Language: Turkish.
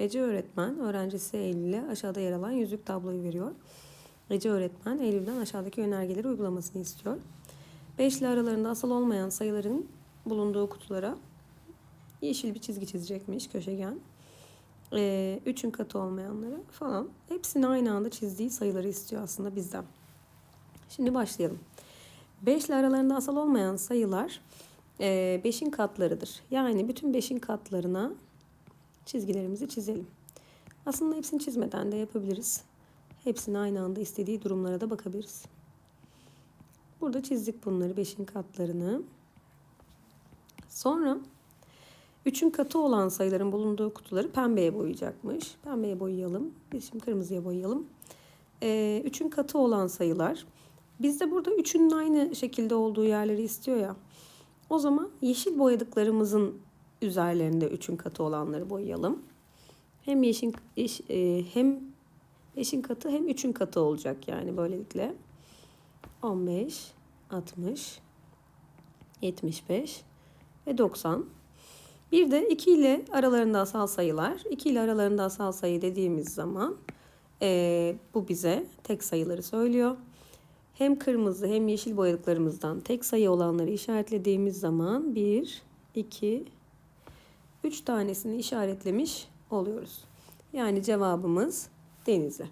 Ece öğretmen öğrencisi Eylül'e aşağıda yer alan yüzük tabloyu veriyor. Ece öğretmen Eylül'den aşağıdaki önergeleri uygulamasını istiyor. 5 ile aralarında asal olmayan sayıların bulunduğu kutulara yeşil bir çizgi çizecekmiş köşegen. Ee, üçün katı olmayanları falan. Hepsini aynı anda çizdiği sayıları istiyor aslında bizden. Şimdi başlayalım. 5 ile aralarında asal olmayan sayılar 5'in katlarıdır. Yani bütün 5'in katlarına çizgilerimizi çizelim. Aslında hepsini çizmeden de yapabiliriz. Hepsini aynı anda istediği durumlara da bakabiliriz. Burada çizdik bunları 5'in katlarını. Sonra 3'ün katı olan sayıların bulunduğu kutuları pembeye boyayacakmış. Pembeye boyayalım. Biz şimdi kırmızıya boyayalım. 3'ün katı olan sayılar. Bizde burada 3'ünün aynı şekilde olduğu yerleri istiyor ya. O zaman yeşil boyadıklarımızın üzerlerinde 3'ün katı olanları boyayalım. Hem yeşil yeş, e, hem 5'in katı hem 3'ün katı olacak yani böylelikle. 15, 60, 75 ve 90. Bir de 2 ile aralarında asal sayılar. 2 ile aralarında asal sayı dediğimiz zaman e, bu bize tek sayıları söylüyor. Hem kırmızı hem yeşil boyadıklarımızdan tek sayı olanları işaretlediğimiz zaman 1, 2, 3 tanesini işaretlemiş oluyoruz. Yani cevabımız denize.